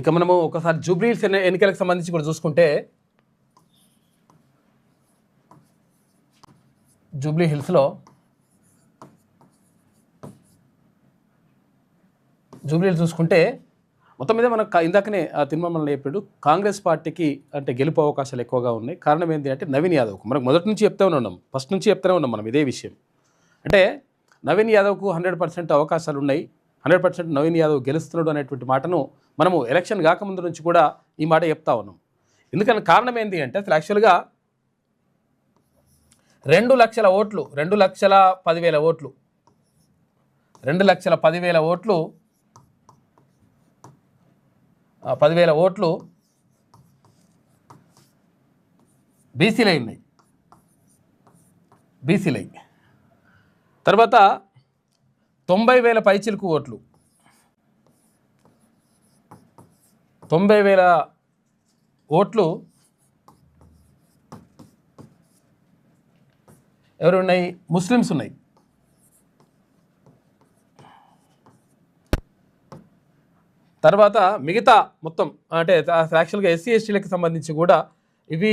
ఇక మనము ఒకసారి జూబ్లీహిల్స్ ఎన్నికలకు సంబంధించి కూడా చూసుకుంటే జూబ్లీ హిల్స్లో జూబ్లీ హిల్స్ చూసుకుంటే మొత్తం మీద మనకు ఇందాకనే ఆ తిరుమల చెప్పాడు. కాంగ్రెస్ పార్టీకి అంటే గెలుపు అవకాశాలు ఎక్కువగా ఉన్నాయి. కారణం ఏంటి అంటే నవీన్ యాదవ్ మనకు మొదటి నుంచి చెప్తూనే ఉన్నాం. ఫస్ట్ నుంచి చెప్తూనే ఉన్నాం మనం ఇదే విషయం. అంటే నవీన్ యాదవ్కు హండ్రెడ్ పర్సెంట్ అవకాశాలు ఉన్నాయి. హండ్రెడ్ పర్సెంట్ నవీన్ యాదవ్ గెలుస్తున్నాడు అనేటువంటి మాటను మనము ఎలక్షన్ కాకముందు నుంచి కూడా ఈ మాట చెప్తా ఉన్నాం. ఎందుకని కారణం ఏంటి అంటే అసలు యాక్చువల్గా రెండు లక్షల ఓట్లు రెండు లక్షల పదివేల ఓట్లు రెండు లక్షల పదివేల ఓట్లు పదివేల ఓట్లు బీసీలై ఉన్నాయి. బీసీలై. తర్వాత తొంభై వేల పైచిలుకు ఓట్లు. తొంభై వేల ఓట్లు ఎవరు ఉన్నాయి ముస్లిమ్స్ ఉన్నాయి. తర్వాత మిగతా మొత్తం అంటే యాక్చువల్గా ఎస్సీ ఎస్టీలకు సంబంధించి కూడా ఇవి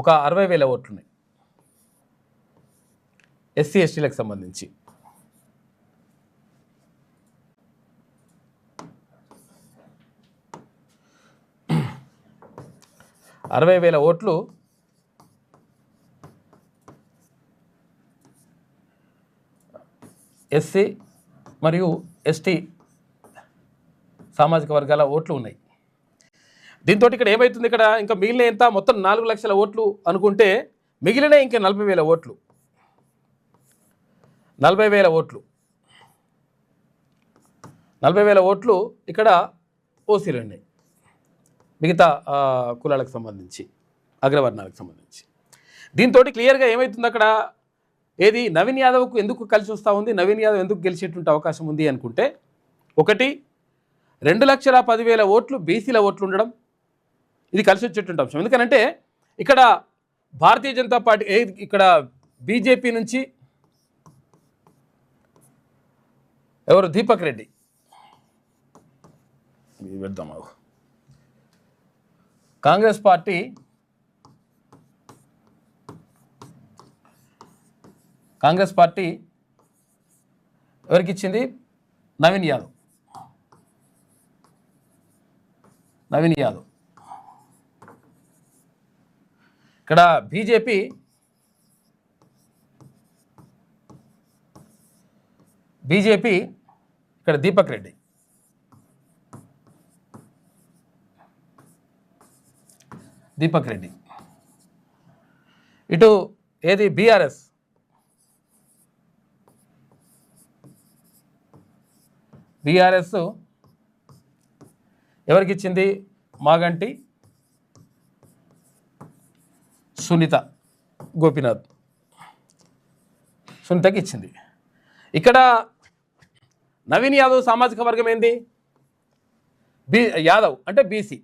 ఒక అరవై వేల ఓట్లు ఉన్నాయి ఎస్సీ ఎస్టీలకు సంబంధించి. అరవై వేల ఓట్లు ఎస్సీ మరియు ఎస్టీ సామాజిక వర్గాల ఓట్లు ఉన్నాయి. దీంతో ఇక్కడ ఏమవుతుంది ఇక్కడ ఇంకా మిగిలిన ఎంత? మొత్తం నాలుగు లక్షల ఓట్లు అనుకుంటే మిగిలిన ఇంకా నలభై వేల ఓట్లు. నలభై వేల ఓట్లు. నలభై వేల ఓట్లు ఇక్కడ ఓసీలు ఉన్నాయి. మిగతా కులాలకు సంబంధించి అగ్రవర్ణాలకు సంబంధించి. దీంతో క్లియర్గా ఏమవుతుంది అక్కడ ఏది నవీన్ యాదవ్కు ఎందుకు కలిసి వస్తూ ఉంది? నవీన్ యాదవ్ ఎందుకు గెలిచేటువంటి అవకాశం ఉంది అనుకుంటే ఒకటి రెండు లక్షల పదివేల ఓట్లు బీసీల ఓట్లు ఉండడం. ఇది కలిసి వచ్చేటువంటి అంశం. ఎందుకనంటే ఇక్కడ భారతీయ జనతా పార్టీ ఇక్కడ బీజేపీ నుంచి ఎవరు? దీపక్ రెడ్డి. పెడదాం కాంగ్రెస్ పార్టీ కాంగ్రెస్ పార్టీ ఎవరికి ఇచ్చింది? నవీన్ యాదవ్. నవీన్ యాదవ్. ఇక్కడ బీజేపీ బీజేపీ ఇక్కడ దీపక్ రెడ్డి. దీపక్ రెడ్డి. ఇటు ఏది? బీఆర్ఎస్. బీఆర్ఎస్ ఎవరికి ఇచ్చింది మాగంటి సునీత గోపీనాథ్. సునీతకి ఇచ్చింది ఇక్కడ నవీన్ యాదవ్ సామాజిక వర్గం ఏంది? బి యాదవ్ అంటే బీసీ.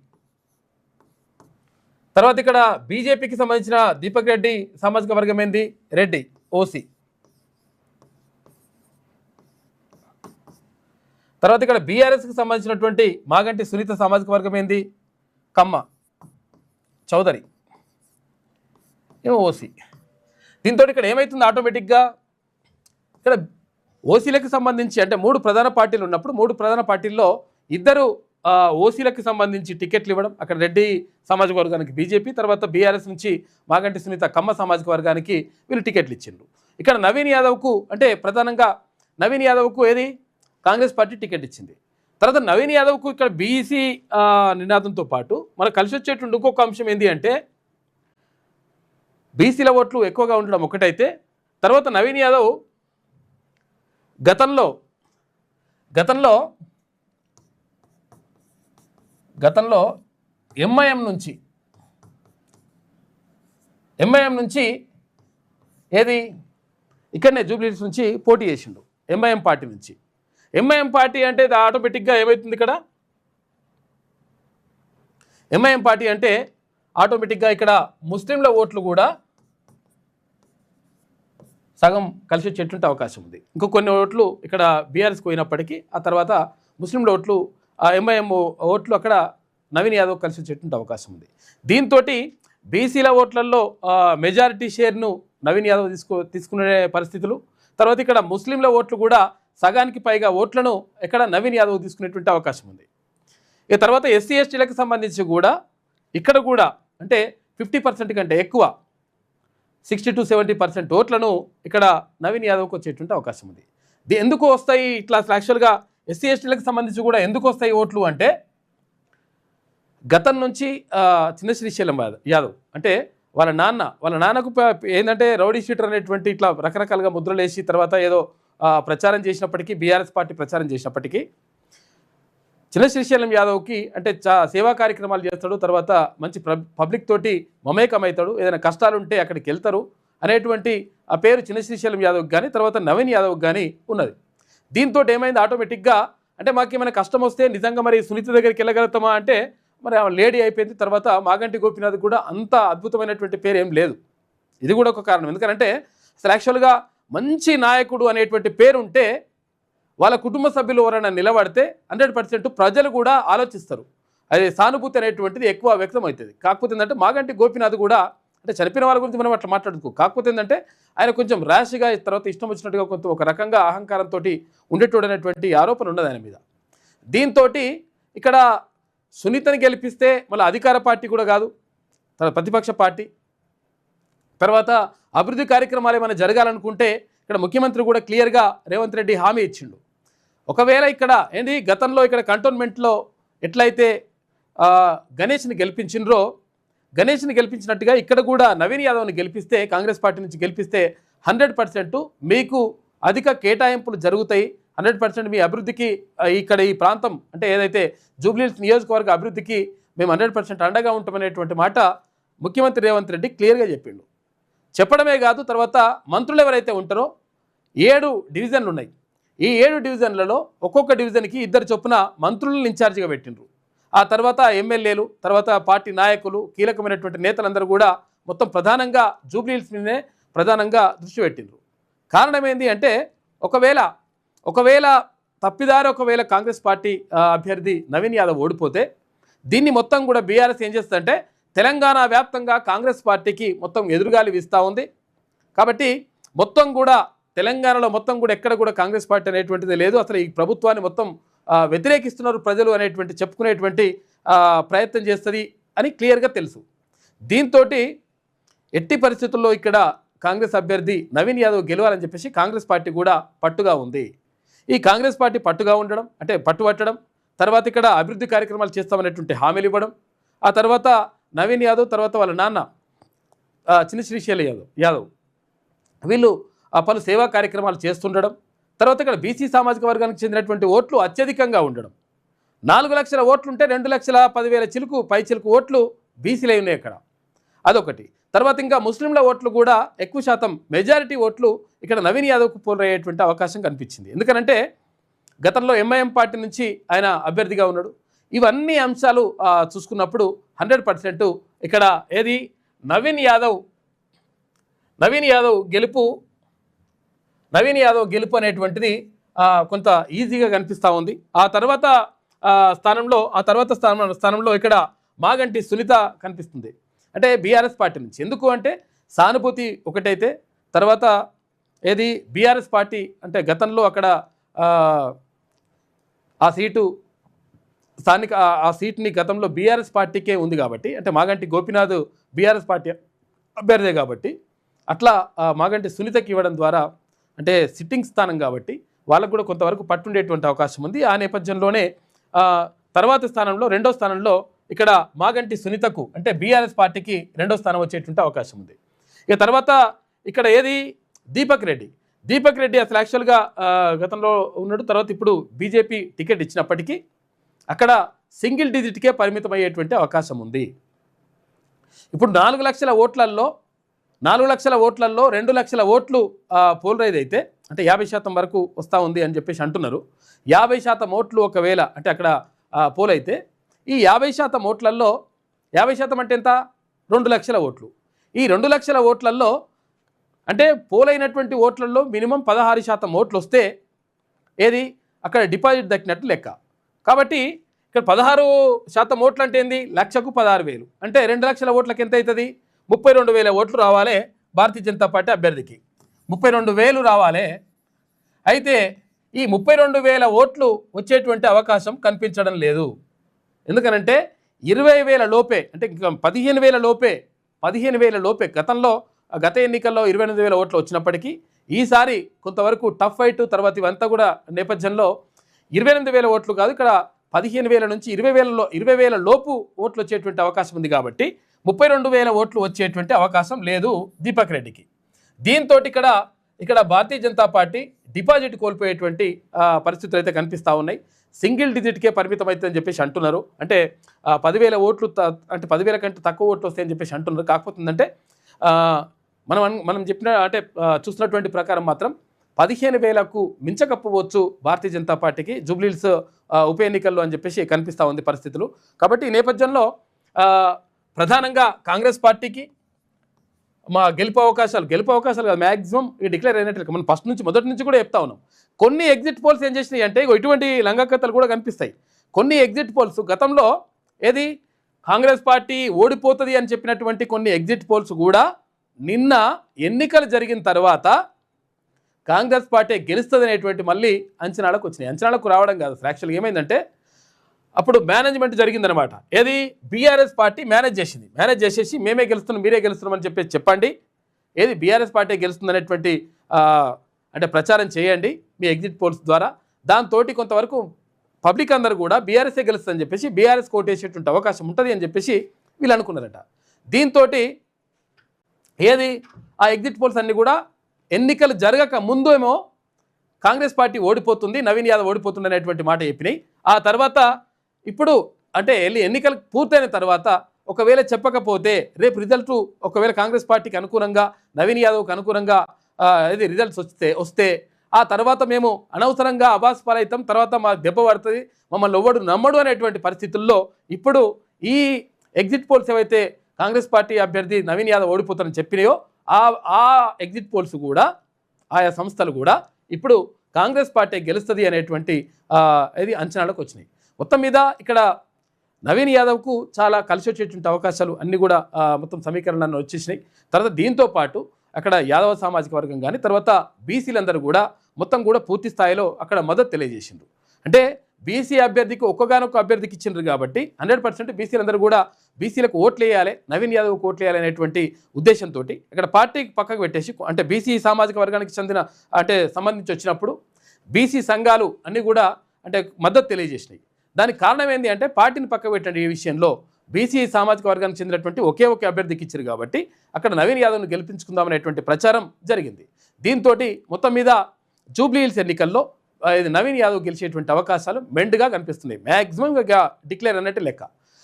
తర్వాత ఇక్కడ బీజేపీకి సంబంధించిన దీపక్ రెడ్డి సామాజిక వర్గం ఏంది? రెడ్డి ఓసీ. తర్వాత ఇక్కడ బీఆర్ఎస్కి సంబంధించినటువంటి మాగంటి సునీత సామాజిక వర్గం ఏంది? కమ్మ చౌదరి ఏమో ఓసీ. దీంతో ఇక్కడ ఏమవుతుంది ఆటోమేటిక్గా? ఇక్కడ ఓసీలకు సంబంధించి అంటే మూడు ప్రధాన పార్టీలు ఉన్నప్పుడు మూడు ప్రధాన పార్టీల్లో ఇద్దరు ఓసీలకు సంబంధించి టికెట్లు ఇవ్వడం అక్కడ రెడ్డి సామాజిక వర్గానికి బీజేపీ తర్వాత బీఆర్ఎస్ నుంచి మాగంటి సునీత కమ్మ సామాజిక వర్గానికి వీళ్ళు టికెట్లు ఇచ్చిండ్రు. ఇక్కడ నవీన్ యాదవ్కు అంటే ప్రధానంగా నవీన్ యాదవ్కు ఏది? కాంగ్రెస్ పార్టీ టికెట్ ఇచ్చింది. తర్వాత నవీన్ యాదవ్కు ఇక్కడ బీసీ నినాదంతో పాటు మనకు కలిసి వచ్చేటువంటి ఇంకొక అంశం ఏంటి అంటే బీసీల ఓట్లు ఎక్కువగా ఉండడం ఒకటైతే తర్వాత నవీన్ యాదవ్ గతంలో గతంలో గతంలో ఎంఐఎం నుంచి ఎంఐఎం నుంచి ఏది? ఇక్కడనే జూబ్లీస్ నుంచి పోటీ చేసిండు ఎంఐఎం పార్టీ నుంచి. ఎంఐఎం పార్టీ అంటే ఆటోమేటిక్గా ఏమవుతుంది ఇక్కడ? ఎంఐఎం పార్టీ అంటే ఆటోమేటిక్గా ఇక్కడ ముస్లింల ఓట్లు కూడా సగం కలిసి వచ్చేటువంటి అవకాశం ఉంది. ఇంకో కొన్ని ఓట్లు ఇక్కడ బీఆర్ఎస్ పోయినప్పటికీ ఆ తర్వాత ముస్లింల ఓట్లు ఎంఐఎం ఓట్లు అక్కడ నవీన్ యాదవ్ కలిసి వచ్చేటువంటి అవకాశం ఉంది. దీంతో బీసీల ఓట్లలో మెజారిటీ షేర్ను నవీన్ యాదవ్ తీసుకో తీసుకునే పరిస్థితులు తర్వాత ఇక్కడ ముస్లింల ఓట్లు కూడా సగానికి పైగా ఓట్లను ఇక్కడ నవీన్ యాదవ్ తీసుకునేటువంటి అవకాశం ఉంది. ఇక తర్వాత ఎస్సీ ఎస్టీలకు సంబంధించి కూడా ఇక్కడ కూడా అంటే ఫిఫ్టీ పర్సెంట్ కంటే ఎక్కువ సిక్స్టీ టు సెవెంటీ పర్సెంట్ ఓట్లను ఇక్కడ నవీన్ యాదవ్కి వచ్చేటువంటి అవకాశం ఉంది. ఎందుకు వస్తాయి? ఇట్లా యాక్చువల్గా ఎస్సీ ఎస్టీలకు సంబంధించి కూడా ఎందుకు వస్తాయి ఓట్లు అంటే గతం నుంచి చిన్న శ్రీశైలం యాదవ్ యాదవ్. అంటే వాళ్ళ నాన్న వాళ్ళ నాన్నకు ఏంటంటే రౌడీ షీటర్ అనేటువంటి ఇట్లా రకరకాలుగా ముద్రలు వేసి తర్వాత ఏదో ప్రచారం చేసినప్పటికీ బీఆర్ఎస్ పార్టీ ప్రచారం చేసినప్పటికీ చిన్న శ్రీశైలం యాదవ్కి అంటే చా సేవా కార్యక్రమాలు చేస్తాడు తర్వాత మంచి ప్ర- పబ్లిక్ తోటి మమేకమవుతాడు ఏదైనా కష్టాలు ఉంటే అక్కడికి వెళ్తారు అనేటువంటి ఆ పేరు చిన్న శ్రీశైలం యాదవ్కి కానీ తర్వాత నవీన్ యాదవ్కి కానీ ఉన్నది. దీంతో ఏమైంది? ఆటోమేటిక్గా అంటే మాకు ఏమైనా కష్టం వస్తే నిజంగా మరి సునీత దగ్గరికి వెళ్ళగలుగుతామా అంటే మరి ఆమె లేడీ అయిపోయింది తర్వాత మాగంటి గోపినాథ్ కూడా అంత అద్భుతమైనటువంటి పేరు ఏం లేదు. ఇది కూడా ఒక కారణం. ఎందుకంటే అసలు యాక్చువల్గా మంచి నాయకుడు అనేటువంటి పేరు ఉంటే వాళ్ళ కుటుంబ సభ్యులు ఎవరైనా నిలబడితే హండ్రెడ్ పర్సెంట్ ప్రజలు కూడా ఆలోచిస్తారు. అది సానుభూతి అనేటువంటిది ఎక్కువ వ్యక్తం అవుతుంది కాకపోతే ఏంటంటే మాగంటి గోపినాథ్ కూడా అంటే చనిపోయిన వాళ్ళ గురించి మనం అట్లా మాట్లాడుకో. కాకపోతే ఏంటంటే ఆయన కొంచెం ర్యాష్గా తర్వాత ఇష్టం వచ్చినట్టుగా కొంత ఒక రకంగా అహంకారంతో ఉండేటోడు అనేటువంటి ఆరోపణ ఉన్నది ఆయన మీద. దీంతో ఇక్కడ సునీతని గెలిపిస్తే మళ్ళీ అధికార పార్టీ కూడా కాదు తన ప్రతిపక్ష పార్టీ. తర్వాత అభివృద్ధి కార్యక్రమాలు ఏమైనా జరగాలనుకుంటే ఇక్కడ ముఖ్యమంత్రి కూడా క్లియర్గా రేవంత్ రెడ్డి హామీ ఇచ్చిండు. ఒకవేళ ఇక్కడ ఏంటి గతంలో ఇక్కడ కంటోన్మెంట్లో ఎట్లయితే గణేష్ని గెలిపించిండ్రో గణేష్ని గెలిపించినట్టుగా ఇక్కడ కూడా నవీన్ యాదవ్ని గెలిపిస్తే కాంగ్రెస్ పార్టీ నుంచి గెలిపిస్తే హండ్రెడ్ పర్సెంట్ మీకు అధిక కేటాయింపులు జరుగుతాయి. హండ్రెడ్ పర్సెంట్ మీ అభివృద్ధికి ఇక్కడ ఈ ప్రాంతం అంటే ఏదైతే జూబ్లీహిల్స్ నియోజకవర్గ అభివృద్ధికి మేము హండ్రెడ్ పర్సెంట్ అండగా ఉంటామనేటువంటి మాట ముఖ్యమంత్రి రేవంత్ రెడ్డి క్లియర్గా చెప్పిండు. చెప్పడమే కాదు తర్వాత మంత్రులు ఎవరైతే ఉంటారో ఏడు డివిజన్లు ఉన్నాయి. ఈ ఏడు డివిజన్లలో ఒక్కొక్క డివిజన్కి ఇద్దరు చొప్పున మంత్రులను ఇన్ఛార్జిగా పెట్టిండ్రు. ఆ తర్వాత ఎమ్మెల్యేలు తర్వాత పార్టీ నాయకులు కీలకమైనటువంటి నేతలందరూ కూడా మొత్తం ప్రధానంగా జూబ్లీహిల్స్ మీదనే ప్రధానంగా దృష్టి పెట్టిండ్రు. కారణం ఏంటి అంటే ఒకవేళ ఒకవేళ తప్పిదారి ఒకవేళ కాంగ్రెస్ పార్టీ అభ్యర్థి నవీన్ యాదవ్ ఓడిపోతే దీన్ని మొత్తం కూడా బీఆర్ఎస్ ఏం చేస్తుందంటే తెలంగాణ వ్యాప్తంగా కాంగ్రెస్ పార్టీకి మొత్తం ఎదురుగాలి వీస్తూ ఉంది. కాబట్టి మొత్తం కూడా తెలంగాణలో మొత్తం కూడా ఎక్కడ కూడా కాంగ్రెస్ పార్టీ అనేటువంటిది లేదు. అసలు ఈ ప్రభుత్వాన్ని మొత్తం వ్యతిరేకిస్తున్నారు ప్రజలు అనేటువంటి చెప్పుకునేటువంటి ప్రయత్నం చేస్తుంది అని క్లియర్గా తెలుసు. దీంతో ఎట్టి పరిస్థితుల్లో ఇక్కడ కాంగ్రెస్ అభ్యర్థి నవీన్ యాదవ్ గెలవాలని చెప్పేసి కాంగ్రెస్ పార్టీ కూడా పట్టుగా ఉంది. ఈ కాంగ్రెస్ పార్టీ పట్టుగా ఉండడం అంటే పట్టుబట్టడం తర్వాత ఇక్కడ అభివృద్ధి కార్యక్రమాలు చేస్తామనేటువంటి హామీలు ఇవ్వడం ఆ తర్వాత నవీన్ యాదవ్ తర్వాత వాళ్ళ నాన్న చిన్న శ్రీశైల యాదవ్ యాదవ్. వీళ్ళు ఆ పలు సేవా కార్యక్రమాలు చేస్తుండడం తర్వాత ఇక్కడ బీసీ సామాజిక వర్గానికి చెందినటువంటి ఓట్లు అత్యధికంగా ఉండడం. నాలుగు లక్షల ఓట్లు ఉంటే రెండు లక్షల పదివేల చిలుకు పై చిలుకు ఓట్లు బీసీలే ఉన్నాయి ఇక్కడ. అదొకటి. తర్వాత ఇంకా ముస్లింల ఓట్లు కూడా ఎక్కువ శాతం మెజారిటీ ఓట్లు ఇక్కడ నవీన్ యాదవ్కు పోలయ్యేటువంటి అవకాశం కనిపించింది. ఎందుకనంటే గతంలో ఎంఐఎం పార్టీ నుంచి ఆయన అభ్యర్థిగా ఉన్నాడు. ఇవన్నీ అంశాలు చూసుకున్నప్పుడు హండ్రెడ్ ఇక్కడ ఏది? నవీన్ యాదవ్ నవీన్ యాదవ్ గెలుపు నవీన్ యాదవ్ గెలుపు అనేటువంటిది కొంత ఈజీగా కనిపిస్తూ ఉంది. ఆ తర్వాత స్థానంలో ఆ తర్వాత స్థానం స్థానంలో ఇక్కడ మాగంటి సునీత కనిపిస్తుంది. అంటే బీఆర్ఎస్ పార్టీ నుంచి. ఎందుకు అంటే సానుభూతి ఒకటైతే తర్వాత ఏది బీఆర్ఎస్ పార్టీ అంటే గతంలో అక్కడ ఆ, సీటు స్థానిక ఆ- సీట్ని గతంలో బీఆర్ఎస్ పార్టీకే ఉంది కాబట్టి అంటే మాగంటి గోపినాథ్ బీఆర్ఎస్ పార్టీ అభ్యర్థే కాబట్టి అట్లా మాగంటి సునీతకి ఇవ్వడం ద్వారా అంటే సిట్టింగ్ స్థానం కాబట్టి వాళ్ళకు కూడా కొంతవరకు పట్టుండేటువంటి అవకాశం ఉంది. ఆ నేపథ్యంలోనే తర్వాత స్థానంలో రెండో స్థానంలో ఇక్కడ మాగంటి సునీతకు అంటే బీఆర్ఎస్ పార్టీకి రెండో స్థానం వచ్చేటువంటి అవకాశం ఉంది. ఇక తర్వాత ఇక్కడ ఏది? దీపక్ రెడ్డి. దీపక్ రెడ్డి అసలు యాక్చువల్గా గతంలో ఉన్నాడు. తర్వాత ఇప్పుడు బీజేపీ టికెట్ ఇచ్చినప్పటికీ అక్కడ సింగిల్ డిజిట్కే పరిమితమయ్యేటువంటి అవకాశం ఉంది. ఇప్పుడు నాలుగు లక్షల ఓట్లల్లో నాలుగు లక్షల ఓట్లల్లో రెండు లక్షల ఓట్లు పోల్ పోలరైజ్ అయితే అంటే యాభై శాతం వరకు వస్తూ ఉంది అని చెప్పేసి అంటున్నారు. యాభై శాతం ఓట్లు ఒకవేళ అంటే అక్కడ పోల్ పోలైతే ఈ యాభై శాతం ఓట్లల్లో యాభై శాతం అంటే ఎంత? రెండు లక్షల ఓట్లు. ఈ రెండు లక్షల ఓట్లల్లో అంటే పోలైనటువంటి ఓట్లలో మినిమం పదహారు శాతం ఓట్లు వస్తే ఏది? అక్కడ డిపాజిట్ దక్కినట్టు లెక్క. కాబట్టి ఇక్కడ పదహారు శాతం ఓట్లు అంటే ఏంది? లక్షకు పదహారు వేలు. అంటే రెండు లక్షల ఓట్లకి ఎంత అవుతుంది? ముప్పై రెండు వేల ఓట్లు రావాలి భారతీయ జనతా పార్టీ అభ్యర్థికి. ముప్పై రెండు వేలు రావాలి. అయితే ఈ ముప్పై రెండు వేల ఓట్లు వచ్చేటువంటి అవకాశం కనిపించడం లేదు. ఎందుకనంటే ఇరవై వేల లోపే అంటే ఇంకా పదిహేను వేల లోపే పదిహేను వేల లోపే గతంలో ఆ గత ఎన్నికల్లో ఇరవై ఎనిమిది వేల ఓట్లు వచ్చినప్పటికీ ఈసారి కొంతవరకు టఫ్ ఫైట్ తర్వాత ఇవంతా కూడా నేపథ్యంలో ఇరవై ఎనిమిది వేల ఓట్లు కాదు ఇక్కడ పదిహేను వేల నుంచి ఇరవై వేలలో ఇరవై వేల లోపు ఓట్లు వచ్చేటువంటి అవకాశం ఉంది కాబట్టి ముప్పై రెండు వేల ఓట్లు వచ్చేటువంటి అవకాశం లేదు దీపక్ రెడ్డికి. దీంతో ఇక్కడ ఇక్కడ భారతీయ జనతా పార్టీ డిపాజిట్ కోల్పోయేటువంటి పరిస్థితులు అయితే కనిపిస్తూ ఉన్నాయి. సింగిల్ డిజిట్కే పరిమితం అవుతుందని చెప్పేసి అంటున్నారు. అంటే పదివేల ఓట్లు త- అంటే పదివేల కంటే తక్కువ ఓట్లు వస్తాయని చెప్పేసి అంటున్నారు. కాకపోతుందంటే మనం అన్- మనం చెప్పిన అంటే చూసినటువంటి ప్రకారం మాత్రం పదిహేను వేలకు మించకపోవచ్చు భారతీయ జనతా పార్టీకి జూబ్లీల్స్ ఉప ఎన్నికల్లో అని చెప్పేసి కనిపిస్తూ ఉంది పరిస్థితులు. కాబట్టి ఈ నేపథ్యంలో ప్రధానంగా కాంగ్రెస్ పార్టీకి మా గెలుపు అవకాశాలు గెలుపు అవకాశాలు కాదు మ్యాక్సిమం డిక్లేర్ అయినట్లు మనం ఫస్ట్ నుంచి మొదటి నుంచి కూడా చెప్తా ఉన్నాం. కొన్ని ఎగ్జిట్ పోల్స్ ఏం చేసినాయి అంటే ఇటువంటి లంగకథలు కూడా కనిపిస్తాయి. కొన్ని ఎగ్జిట్ పోల్స్ గతంలో ఏది? కాంగ్రెస్ పార్టీ ఓడిపోతుంది అని చెప్పినటువంటి కొన్ని ఎగ్జిట్ పోల్స్ కూడా నిన్న ఎన్నికలు జరిగిన తర్వాత కాంగ్రెస్ పార్టీ గెలుస్తుంది అనేటువంటి మళ్ళీ అంచనాలకు వచ్చినాయి. అంచనాలకు రావడం కాదు. అసలు యాక్చువల్గా ఏమైందంటే అప్పుడు మేనేజ్మెంట్ జరిగిందనమాట ఏది? బీఆర్ఎస్ పార్టీ మేనేజ్ చేసింది. మేనేజ్ చేసేసి మేమే గెలుస్తున్నాం మీరే గెలుస్తున్నామని చెప్పేసి చెప్పండి. ఏది? బీఆర్ఎస్ పార్టీ గెలుస్తుందనేటువంటి అంటే ప్రచారం చేయండి మీ ఎగ్జిట్ పోల్స్ ద్వారా. దాంతో కొంతవరకు పబ్లిక్ అందరూ కూడా బీఆర్ఎస్ఏ గెలుస్తుందని చెప్పేసి బీఆర్ఎస్ కోటేసేటువంటి అవకాశం ఉంటుంది అని చెప్పేసి వీళ్ళు అనుకున్నారట. దీంతో ఏది? ఆ ఎగ్జిట్ పోల్స్ అన్నీ కూడా ఎన్నికలు జరగక ముందు ఏమో కాంగ్రెస్ పార్టీ ఓడిపోతుంది నవీన్ యాదవ్ ఓడిపోతుంది అనేటువంటి మాట చెప్పినాయి. ఆ తర్వాత ఇప్పుడు అంటే వెళ్ళి ఎన్నికలు పూర్తయిన తర్వాత ఒకవేళ చెప్పకపోతే రేపు రిజల్ట్ ఒకవేళ కాంగ్రెస్ పార్టీకి అనుకూలంగా నవీన్ యాదవ్కి అనుకూలంగా ఇది రిజల్ట్స్ వస్తే వస్తే ఆ తర్వాత మేము అనవసరంగా అబాస్ పాలవుతాం తర్వాత మా దెబ్బ పడుతుంది మమ్మల్ని ఎవ్వడు నమ్మడు అనేటువంటి పరిస్థితుల్లో ఇప్పుడు ఈ ఎగ్జిట్ పోల్స్ ఏవైతే కాంగ్రెస్ పార్టీ అభ్యర్థి నవీన్ యాదవ్ ఓడిపోతారని చెప్పినాయో ఆ ఆ ఎగ్జిట్ పోల్స్ కూడా ఆయా సంస్థలు కూడా ఇప్పుడు కాంగ్రెస్ పార్టీ గెలుస్తుంది అనేటువంటి ఇది అంచనాలకు వచ్చినాయి. మొత్తం మీద ఇక్కడ నవీన్ యాదవ్కు చాలా కలిసి వచ్చేటువంటి అవకాశాలు అన్నీ కూడా మొత్తం సమీకరణాన్ని వచ్చేసినాయి. తర్వాత దీంతో పాటు అక్కడ యాదవ సామాజిక వర్గం కానీ తర్వాత బీసీలందరూ కూడా మొత్తం కూడా పూర్తి స్థాయిలో అక్కడ మద్దతు తెలియజేసిండ్రు. అంటే బీసీ అభ్యర్థికి ఒక్కగానొక్క అభ్యర్థికి ఇచ్చిండ్రు కాబట్టి హండ్రెడ్ పర్సెంట్ బీసీలందరూ కూడా బీసీలకు ఓట్లు వేయాలి నవీన్ యాదవ్ ఓట్లు వేయాలి అనేటువంటి ఉద్దేశంతో ఇక్కడ పార్టీకి పక్కకు పెట్టేసి అంటే బీసీ సామాజిక వర్గానికి చెందిన అంటే సంబంధించి వచ్చినప్పుడు బీసీ సంఘాలు అన్నీ కూడా అంటే మద్దతు తెలియజేసినాయి. దానికి కారణం ఏంటి అంటే పార్టీని పక్క పెట్టండి ఈ విషయంలో బీసీ సామాజిక వర్గానికి చెందినటువంటి ఒకే ఒకే అభ్యర్థికి ఇచ్చారు కాబట్టి అక్కడ నవీన్ యాదవ్ను గెలిపించుకుందామనేటువంటి ప్రచారం జరిగింది. దీంతో మొత్తం మీద జూబ్లీహిల్స్ ఎన్నికల్లో ఇది నవీన్ యాదవ్ గెలిచేటువంటి అవకాశాలు మెండుగా కనిపిస్తున్నాయి. మ్యాక్సిమం డిక్లేర్ అన్నట్టు లెక్క.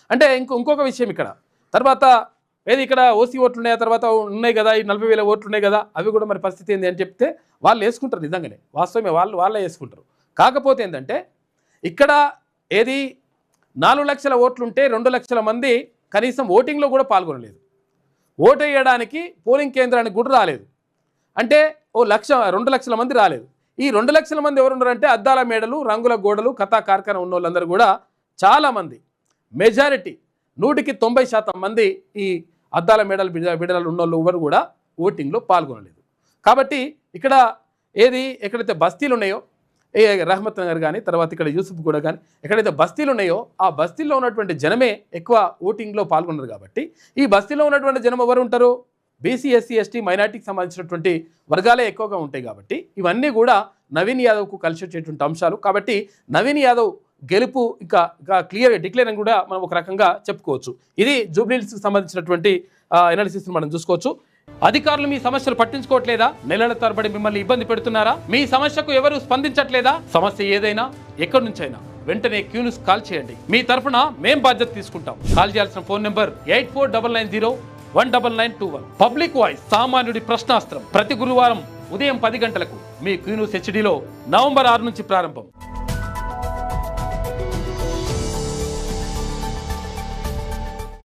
అంటే ఇంకో ఇంకొక విషయం ఇక్కడ. తర్వాత ఏది ఇక్కడ ఓసీ ఓట్లు ఉన్నాయి? తర్వాత ఉన్నాయి కదా ఈ నలభై వేల ఓట్లు ఉన్నాయి కదా అవి కూడా మరి పరిస్థితి ఏంది అని చెప్తే వాళ్ళు వేసుకుంటారు నిజంగానే. వాస్తవమే వాళ్ళు వాళ్ళే వేసుకుంటారు. కాకపోతే ఏంటంటే ఇక్కడ ఏది? నాలుగు లక్షల ఓట్లుంటే రెండు లక్షల మంది కనీసం ఓటింగ్లో కూడా పాల్గొనలేదు. ఓటు వేయడానికి పోలింగ్ కేంద్రానికి కూడా రాలేదు. అంటే ఓ లక్ష రెండు లక్షల మంది రాలేదు. ఈ రెండు లక్షల మంది ఎవరున్నారంటే అద్దాల మేడలు రంగుల గోడలు కథా కార్ఖాన ఉన్న వాళ్ళందరూ కూడా చాలామంది మెజారిటీ నూటికి తొంభై శాతం మంది ఈ అద్దాల మేడలు బిడ బిడలు ఉన్నోళ్ళు ఎవరు కూడా ఓటింగ్లో పాల్గొనలేదు. కాబట్టి ఇక్కడ ఏది ఎక్కడైతే బస్తీలు ఉన్నాయో ఏ రహమత్ నగర్ కానీ తర్వాత ఇక్కడ యూసుఫ్ కూడా కానీ ఎక్కడైతే బస్తీలు ఉన్నాయో ఆ బస్తీల్లో ఉన్నటువంటి జనమే ఎక్కువ ఓటింగ్లో పాల్గొన్నారు కాబట్టి ఈ బస్తీలో ఉన్నటువంటి జనం ఎవరు ఉంటారు? బీసీ ఎస్సీ ఎస్టీ మైనార్టీకి సంబంధించినటువంటి వర్గాలే ఎక్కువగా ఉంటాయి కాబట్టి ఇవన్నీ కూడా నవీన్ యాదవ్కు కలిసి వచ్చేటువంటి అంశాలు. కాబట్టి నవీన్ యాదవ్ గెలుపు ఇంకా ఇంకా క్లియర్ డిక్లేర్ అని కూడా మనం ఒక రకంగా చెప్పుకోవచ్చు. ఇది జూబ్లీహిల్స్కి సంబంధించినటువంటి ఎనాలిసిస్ని మనం చూసుకోవచ్చు. అధికారులు మీ సమస్యలు పట్టించుకోవట్లేదా? నెలల తరబడి మిమ్మల్ని ఇబ్బంది పెడుతున్నారా? మీ సమస్యకు ఎవరు స్పందించట్లేదా? సమస్య ఏదైనా ఎక్కడి నుంచైనా వెంటనే క్యూన్స్ కాల్ చేయండి. మీ తరఫున మేం బాధ్యత తీసుకుంటాం. కాల్ చేయాల్సిన phone number eight four double nine zero one double nine two one. Public voice సామాన్యుడి ప్రశ్నాస్త్రం. ప్రతి గురువారం ఉదయం పది గంటలకు మీ క్యూన్స్ హెచ్డిలో నవంబర్ ఆరు నుంచి ప్రారంభం.